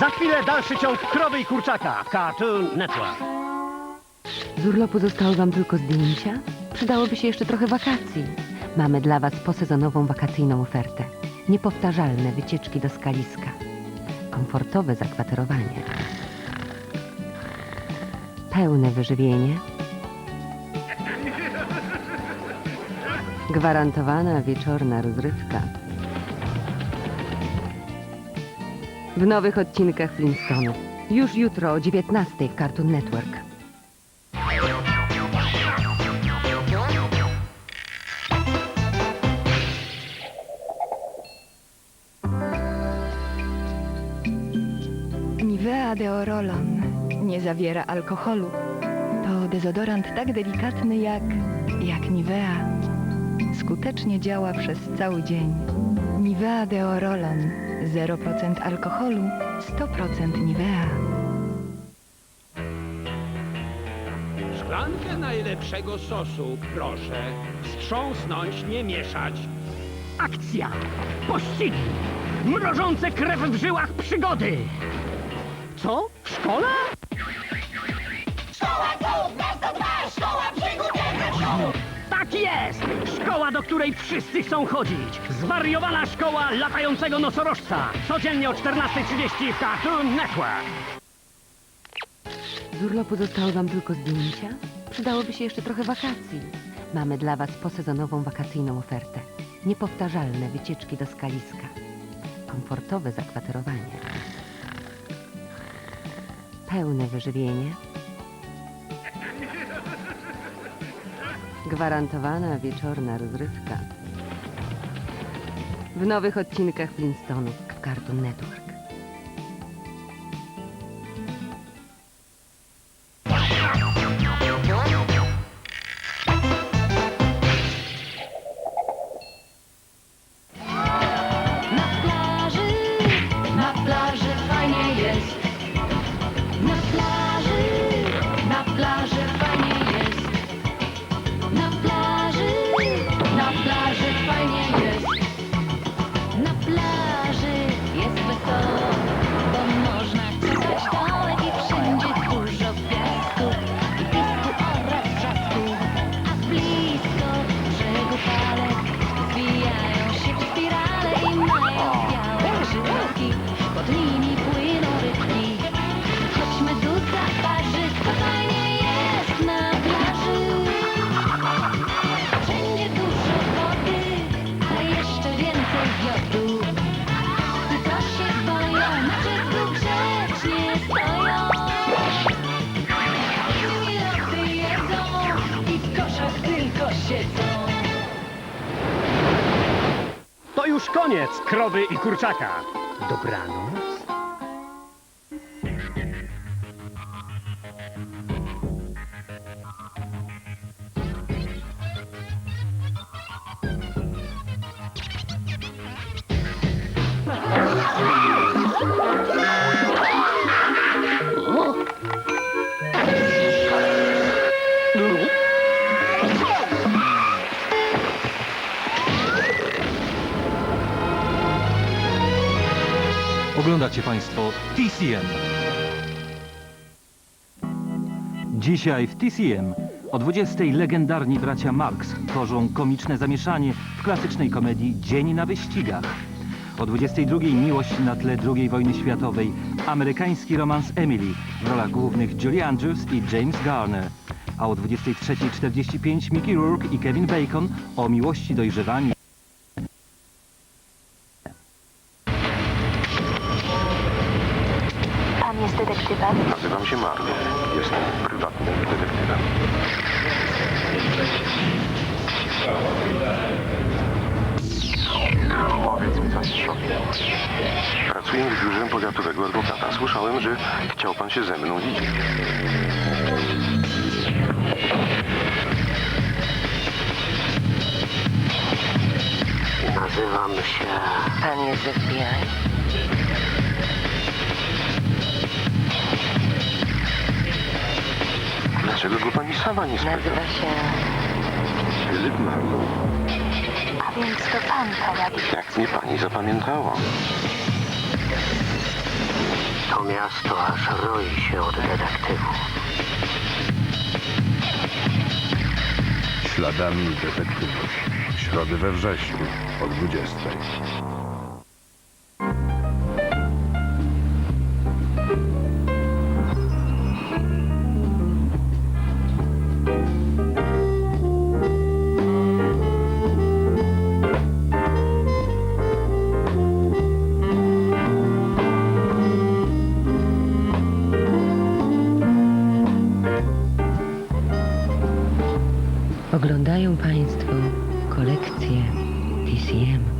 Za chwilę dalszy ciąg krowy i kurczaka. Cartoon Network. Z urlopu zostały wam tylko zdjęcia? Przydałoby się jeszcze trochę wakacji. Mamy dla was posezonową wakacyjną ofertę. Niepowtarzalne wycieczki do skaliska. Komfortowe zakwaterowanie. Pełne wyżywienie. Gwarantowana wieczorna rozrywka. W nowych odcinkach Flintstonów. Już jutro o 19 w Cartoon Network. Nivea Deorolon nie zawiera alkoholu. To dezodorant tak delikatny jak, jak Nivea. Skutecznie działa przez cały dzień. Nivea Deorolon 0% alkoholu, 100% Nivea. Szklankę najlepszego sosu, proszę. Wstrząsnąć, nie mieszać. Akcja! Pościgi! Mrożące krew w żyłach przygody! Co? W szkole? Tak jest! Szkoła, do której wszyscy chcą chodzić. Zwariowana szkoła latającego nosorożca. Codziennie o 14.30 w Cartoon Network. Z urlopu zostały wam tylko zdjęcia? Przydałoby się jeszcze trochę wakacji. Mamy dla was posezonową wakacyjną ofertę. Niepowtarzalne wycieczki do skaliska. Komfortowe zakwaterowanie. Pełne wyżywienie. Gwarantowana wieczorna rozrywka. W nowych odcinkach Flintstonów w Cartoon Network. Już koniec krowy i kurczaka. Dobranoc. Oglądacie Państwo TCM. Dzisiaj w TCM o 20 legendarni bracia Marx tworzą komiczne zamieszanie w klasycznej komedii Dzień na wyścigach. O 22 miłość na tle II wojny światowej, amerykański romans Emily w rolach głównych Julie Andrews i James Garner. A o 23.45 Mickey Rourke i Kevin Bacon o miłości dojrzewaniu. Się Marlon. Jestem prywatnym detektywem. Powiedz mi coś sobie. Pracuję w biurze powiatowego adwokata. Słyszałem, że chciał pan się ze mną widzieć. Nazywam się... Pan jest? Dlaczego go pani sama nie spyta? Nazywa się... Philip Marlowe. A więc to pan prowadzi. Jak mnie pani zapamiętała? To To miasto aż roi się od detektywów. Śladami detektywów. W środę we wrześniu o 20. Oglądają Państwo kolekcję TCM.